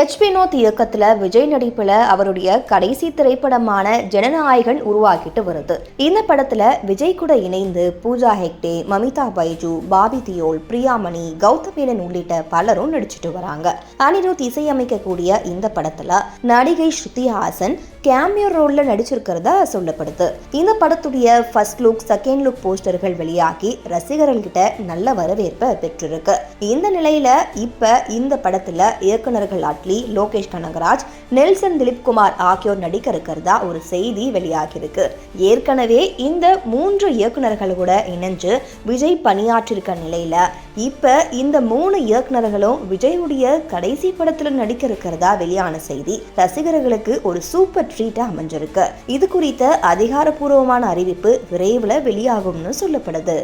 H Vinod இயக்கத்தில் விஜய் நடிப்பில் அவருடைய கடைசி திரைப்படமான ஜனநாயகன் உருவாக்கிட்டு வருது. இந்த படத்தில் விஜய் கூட இணைந்து பூஜா ஹெக்டே மமிதா பைஜு பாபி தியோல் பிரியாமணி கௌதமேனன் உள்ளிட்ட பலரும் நடிச்சிட்டு வராங்க. அனிருத் இசையமைக்கக்கூடிய இந்த படத்தில் நடிகை ஸ்ருதி ஹாசன் கேமியோ ரோலில் நடிச்சிருக்கிறதா சொல்லப்படுது. இந்த படத்துடைய ஃபர்ஸ்ட் லுக் செகண்ட் லுக் போஸ்டர்கள் வெளியாகி ரசிகர்கள்கிட்ட நல்ல வரவேற்பை பெற்றிருக்கு. இந்த நிலையில இப்ப இந்த படத்துல இயக்குனர்கள் அட்லி லோகேஷ் கனகராஜ் நெல்சன் திலீப் குமார் ஆகியோர் நடிக்க இருக்கிறதா ஒரு செய்தி வெளியாகியிருக்கு. ஏற்கனவே இந்த மூன்று இயக்குநர்கள் கூட இணைஞ்சு விஜய் பணியாற்றிருக்க நிலையில இப்ப இந்த மூணு இயக்குனர்களும் விஜயுடைய கடைசி படத்துல நடிக்க இருக்கிறதா வெளியான செய்தி. ரசிகர்களுக்கு ஒரு சூப்பர் ட்ரீட்டா அமைஞ்சிருக்கு. இது குறித்த அதிகாரப்பூர்வமான அறிவிப்பு விரைவில் வெளியாகும்னு சொல்லப்படுது.